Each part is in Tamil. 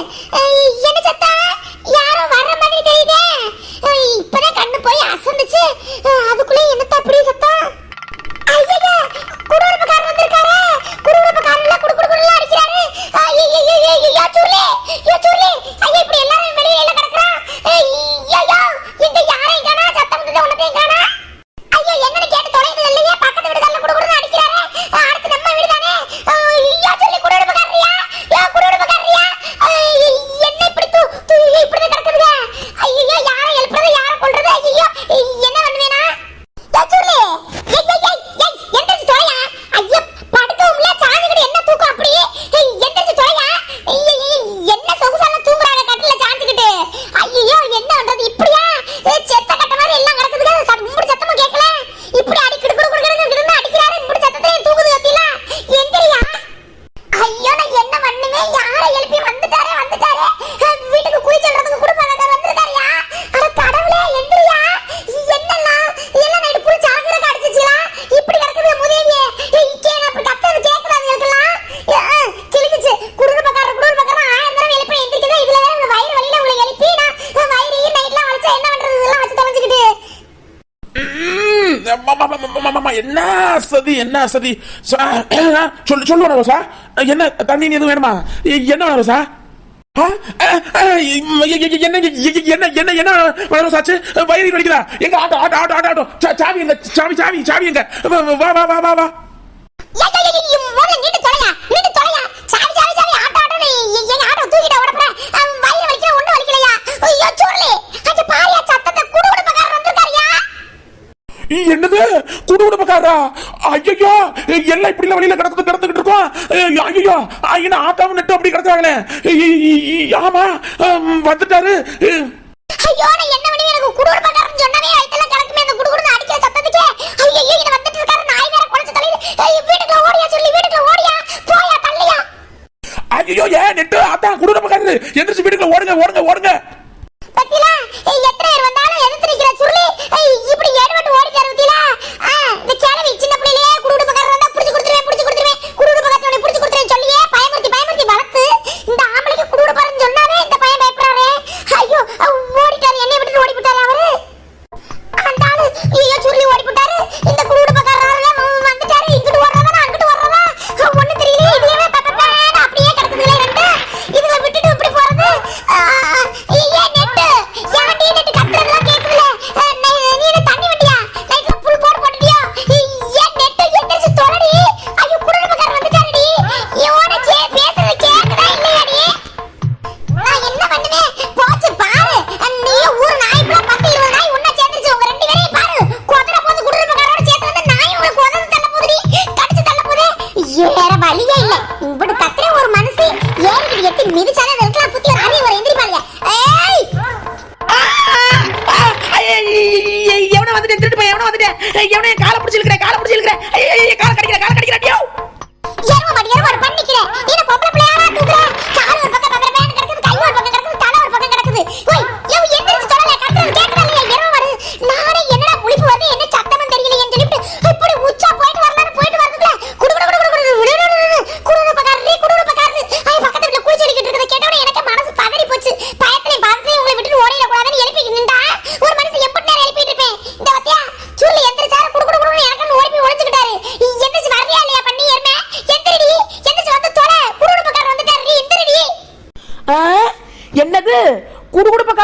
என்ன சத்தா என்ன சதி என்ன அசதி சொல்லு சொல்லு ரோசா. என்ன தண்ணி எதுவும் வேணுமா? என்ன ரோசா? என்ன என்ன என்ன என்ன சாச்சு வயிறு வலிக்குதா? எங்க auto auto auto auto auto. சாவி சாவி சாவி வா வா வா வா வா என்னது? குடு குடும்பக்காரா ஐயோ எல்லாம் இப்படி வழியில கிடந்து கிடந்துகிட்டு இருக்கோம். ஐயோ ஐயா ஆத்தாவும் நெட்டும் அப்படி கிடக்குறாங்களே ஆமா வந்துட்டாரு. ஐயோ நான் என்ன பண்ணி எனக்கு குடும்பக்காரன் சொன்னதே ஐத்தல கிடக்குமே அந்த குடு குடுன்னு அடிக்கிற சத்தத்துக்கு. ஐயோ இது வந்துட்டு இருக்காரு நாய் வேற குழச்சு தலையில வீட்டுக்குள்ள ஓடியா சொல்லி வீட்டுக்குள்ள ஓடியா? போயா தள்ளியா? ஐயோ ஏன் நெட்டு? ஆத்தா குடும்பக்காரரு. எந்திரிச்சு வீட்டுக்குள்ள ஓடுங்க ஓடுங்க ஓடுங்க. Yeah.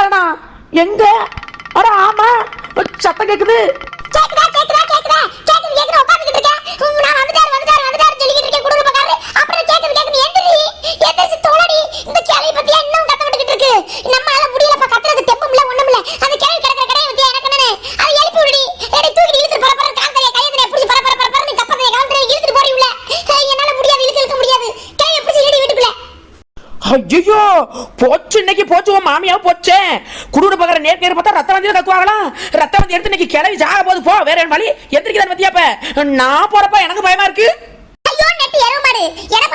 இருக்காரனா எங்க? அட ஆமா சத்தம் கேக்குது. ஐயோ போச்சு இன்னைக்கு போச்சு உன் மாமியா போச்சேன் குடுற பக்கற நேர்க்கு நேர் பார்த்தா ரத்தம் வந்து கத்துவாங்களா ரத்தம் வந்து எடுத்து இன்னைக்கு கிளவி ஜாக போது போ வேற என் வழி? எந்திரிக்கிறார் பத்தியா நான் போறப்ப எனக்கு பயமா இருக்கு? ஐயோ நெட்டி எருமாடு எனக்கு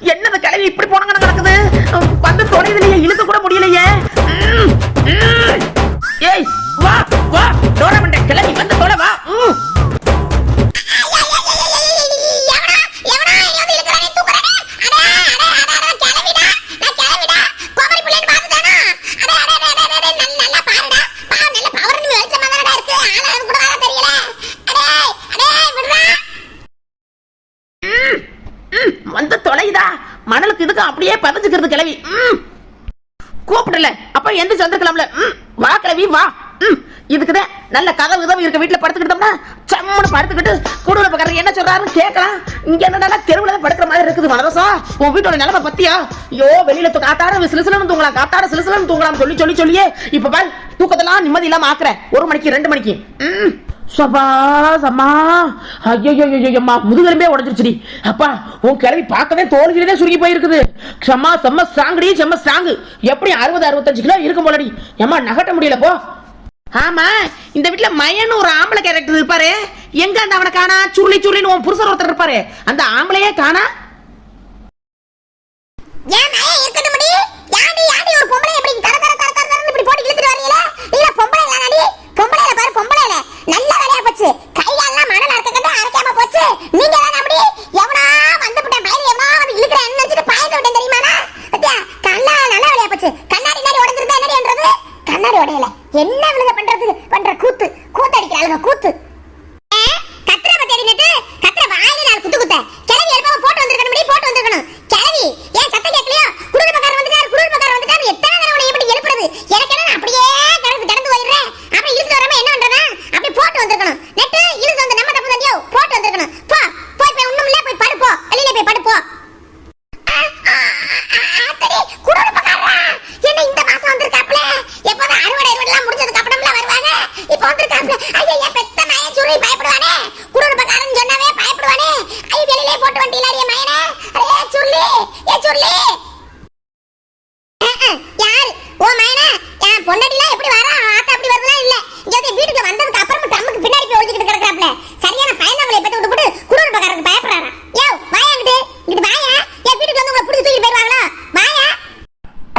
என்னது கிளவி இப்படி போனாங்க நடக்குது வந்து தொலைவிலேயே இழுக்க கூட முடியலையே. எந்திரிக்கிறது கிளவி. கூப்பிடல. அப்ப எந்த வந்திருக்கலாம்ல. வா கிளவி வா. இதுக்குதான் நல்ல கதவு உதவி இருக்க வீட்டுல படுத்துக்கிட்டோம்னா சம்மனு படுத்துக்கிட்டு கூடுதல் பக்கத்துல என்ன சொல்றாருன்னு கேட்கலாம். இங்க என்னடா தெருவுல படுக்கிற மாதிரி இருக்குது மனரசம் உன் வீட்டோட நிலைமை பத்தியா? ஐயோ வெளியில காத்தாட சிலுசிலன்னு தூங்கலாம். காத்தாட சிலுசிலன்னு தூங்கலாம். சொல்லி சொல்லி சொல்லியே. இப்ப பால் தூக்கத்தெல்லாம் நிம்மதி இல்லாம ஆக்குற. ஒரு மணிக்கு ரெண்டு மணிக்கு. சபா சம்மா ஐயோ முதுகெலும்பே உடஞ்சிருச்சுடி. அப்பா உன் கிளவி பார்க்கவே தோல்வியிலே சுருங்கி போயிருக்குது. சம்மா செம்ம ஸ்ட்ராங்குடி செம்ம ஸ்ட்ராங்கு. எப்படி அறுபது அறுபத்தஞ்சு கிலோ இருக்கும் போலடி. ஏம்மா நகட்ட முடியல போ. ஆமா இந்த வீட்ல மயன்னு ஒரு ஆம்பளை கேரக்டர் இருப்பாரு. எங்க அந்த அவனை காணா? சுருளி சுருளின்னு உன் புருஷர் ஒருத்தர் இருப்பாரு. அந்த ஆம்பளையே காணா? Là gut.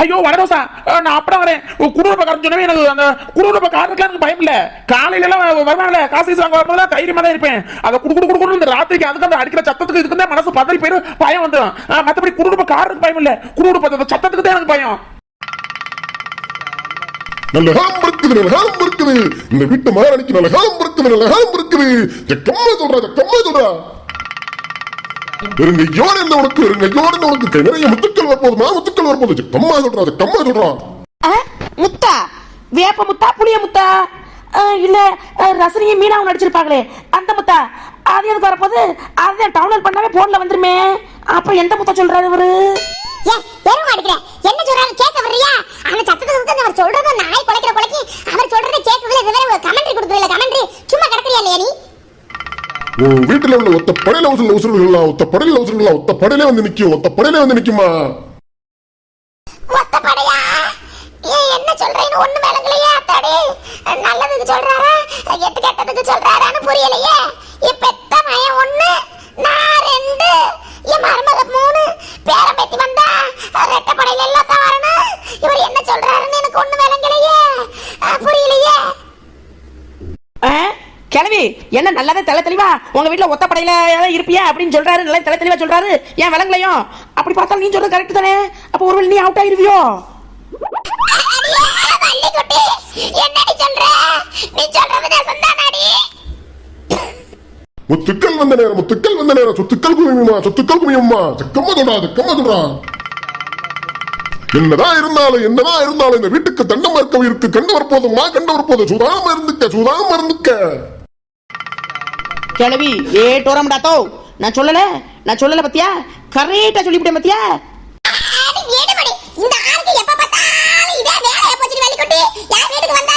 ஐயோ வடரோசா நான் அப்புறம் வரேன். குடும்பக்காரன் சொன்னவே எனக்கு அந்த குடும்பக்காரனுக்குலாம் எனக்கு பயம் இல்ல காலையில எல்லாம் வருவாங்கல்ல காசு கீசு வாங்க வரும்போது தைரியமா தான் இருப்பேன். அதை குடு குடு குடு இந்த ராத்திரிக்கு அதுக்கு அந்த அடிக்கிற சத்தத்துக்கு இதுக்கு தான் மனசு பதறி போயிடும் பயம் வந்துடும். மற்றபடி மத்தபடி குடும்பக்காரனுக்கு பயம் இல்ல குடும்ப சத்தத்துக்கு தான் எனக்கு பயம். நல்ல காலம் இருக்குது நல்ல காலம் இருக்குது. இந்த வீட்டு மகாராணிக்கு நல்ல ஹாம் இருக்குது நல்ல காலம் இருக்குது. ஜக்கம்மா சொல்றா ஜக்கம்மா சொல்றா. இருங்க யோன் என்ன உனக்கு? இருங்க யோன் என்ன உனக்கு? நிறைய முத்துக்கள் வரப்போதுமா முத்துக்கள் வரப்போது ஜக்கம்மா சொல்றா ஜக்கம்மா சொல்றா. ஆ? முத்தா? வேப்ப முத்தா புளிய முத்தா? இல்ல ஆ, ரசனையும் மீனாவும் நடிச்சிருப்பாங்களே. அந்த முத்தா? அது எதுக்கு வரப்போது அதுதான் டவுன்லோட் பண்ணாவே போன்ல வந்துருமே. அப்புறம் எந்த முத்தா சொல்றாரு இவரு? என்ன சொல்றாரு? கேட்க வர்றியா? அந்த சத்தத்துக்கு வந்து அவர் சொல்றத நாய் குலைக்கிற குலைக்கி அவர் சொல்றதை கேட்கறதுல இது வேற கமெண்ட்ரி கொடுக்குறதுல கமெண்ட்ரி சும்மா கிடக்குறியா இல்லையா நீ உன் வீட்டுல உள்ள ஒத்த படையில உசுல உசுருலாம் ஒத்த படையில உசுருலாம் ஒத்த படையில வந்து நிக்கும் ஒத்த படையில வந்து நிக்குமா? என்ன சொல்றேன்னு ஒண்ணு விளங்கலையே நல்லதுக்கு சொல்றாரா? எட்டு கெட்டதுக்கு சொல்றாரான்னு புரியலையே இப்ப எத்த மயம் ஒண்ணு நான் ரெண்டு என் மருமக மூணு பேரம் பேத்தி வந்தா ரெட்ட படையில எல்லாம் தான் வரணும் இவர் என்ன சொல்றாருன்னு எனக்கு ஒண்ணு விளங்கலையே அஹ், புரியலையே ஆ? தம்பி என்ன நல்லாவே தலை தெளிவா? உங்க வீட்டுல ஒத்த படையில இருப்பியா அப்படின்னு சொல்றாரு நல்லா தலை தெளிவா சொல்றாரு. ஏன் விளங்கலையும் அப்படி பார்த்தா நீ சொல்றது கரெக்ட் தானே? அப்ப ஒருவேளை நீ அவுட் ஆயிருவியோ? முத்துக்கள் வந்த நேரம் முத்துக்கள் வந்த நேரம். சொத்துக்கள் குமியுமா சொத்துக்கள் குமியுமா ஜக்கம்மா சொல்றா ஜக்கம்மா சொல்றா என்னதான் இருந்தாலும் என்னதான் இருந்தாலும் இந்த வீட்டுக்கு தண்டம் மறுக்க இருக்கு கண்டு வரப்போதுமா கண்டு வரப்போது. சூதானமா இருந்துக்க சூதானமா இருந்துக்க கிளவி. ஏ டோரம்டாத்தோ நான் சொல்லல? நான் சொல்லல பத்தியா? கரெக்டா சொல்லிவிட்டேன் பத்தியா? ஆடி ஏடுமடி இந்த ஆளுக்கு எப்ப பார்த்தாலும் இதே வேலைய போச்சு வள்ளிக்குட்டி யார் வீட்டுக்கு வந்தா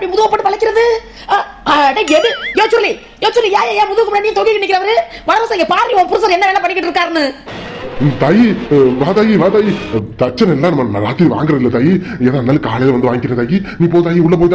அப்படி முதுகு போட்டு பழைக்கிறது எது? யோசுலி யோசுலி ஏன் ஏன் முதுகு முன்னாடி தொகை நிக்கிறவரு? வளரச இங்க பாரு உன் புருஷர் என்ன வேலை பண்ணிக்கிட்டு இருக்காருன்னு. தாயி மாதாயி தாயி வா தச்சன் என்ன நம்ம ராத்திரி வாங்குறது இல்லை தாயி. ஏதா இருந்தாலும் காலையில வந்து வாங்கிக்கிறேன் தாயி. நீ போ தாயி உள்ள போய்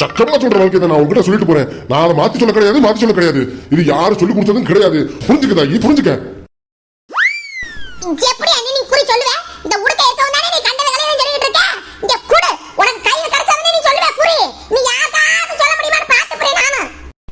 சக்கமா சொல்ற வாழ்க்கை நான் உங்ககிட்ட சொல்லிட்டு போறேன். நான் அதை மாத்தி சொல்ல கிடையாது மாத்தி சொல்ல கிடையாது. இது யாரும் சொல்லி கொடுத்ததும் கிடையாது. புரிஞ்சுக்கதா? இது புரிஞ்சுக்க.